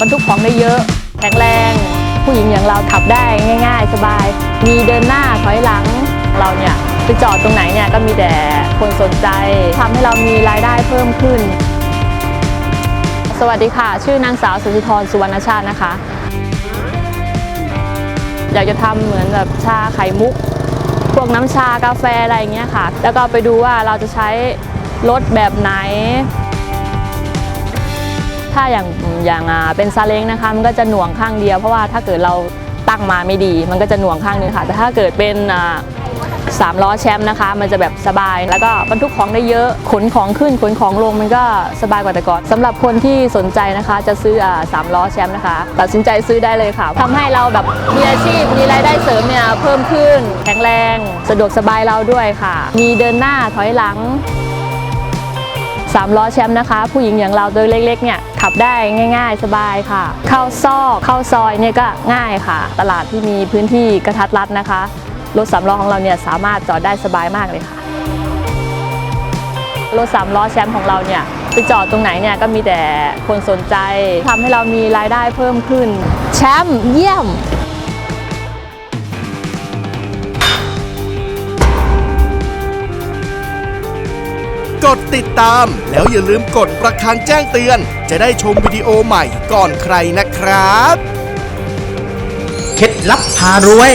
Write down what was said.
บรรทุกของได้เยอะ แข็งแรง ผู้หญิงอย่างเราขับได้ง่าย ๆ สบาย มีเดินหน้าถอยหลังเราเนี่ยไปจอดตรงไหนเนี่ยก็มีแต่คนสนใจทำให้เรามีรายได้เพิ่มขึ้น สวัสดีค่ะ ชื่อนางสาวสุธิธรสุวรรณชาตินะคะ อยากจะทำเหมือนแบบชาไข่มุก พวกน้ำชากาแฟอะไรอย่างเงี้ยค่ะ แล้วก็ไปดูว่าเราจะใช้รถแบบไหน ถ้าอย่างอย่างเป็นซาเล้งนะคะมันก็จะหน่วงข้างเดียว เพราะว่าถ้าเกิดเราตั้งมาไม่ดี มันก็จะหน่วงข้างนึงค่ะ แต่ถ้าเกิดเป็นสามล้อแชมป์นะคะ มันจะแบบสบาย แล้วก็บรรทุกของได้เยอะขนของขึ้นขนของลงมันก็สบายกว่าแต่ก่อนสำหรับคนที่สนใจนะคะ จะซื้อสามล้อแชมป์นะคะ ตัดสินใจซื้อได้เลยค่ะทำให้เราแบบมีอาชีพมีรายได้เสริมเนี่ยเพิ่มขึ้น แข็งแรง สะดวกสบายเราด้วยค่ะ มีเดินหน้าถอยหลัง สามล้อแชมป์นะคะ ผู้หญิงอย่างเราตัวเล็กๆเนี่ยขับได้ง่าย ๆ สบายค่ะ เข้าซอกเข้าซอยเนี่ยก็ง่ายค่ะ ตลาดที่มีพื้นที่กระทัดรัดนะคะรถสามล้อของเราเนี่ยสามารถจอดได้สบายมากเลยค่ะรถสามล้อแชมป์ของเราเนี่ยไปจอดตรงไหนเนี่ยก็มีแต่คนสนใจทำให้เรามีรายได้เพิ่มขึ้น แชมป์เยี่ยม กดติดตาม แล้วอย่าลืมกดประคังแจ้งเตือน จะได้ชมวิดีโอใหม่ก่อนใครนะครับ เคล็ดลับพารวย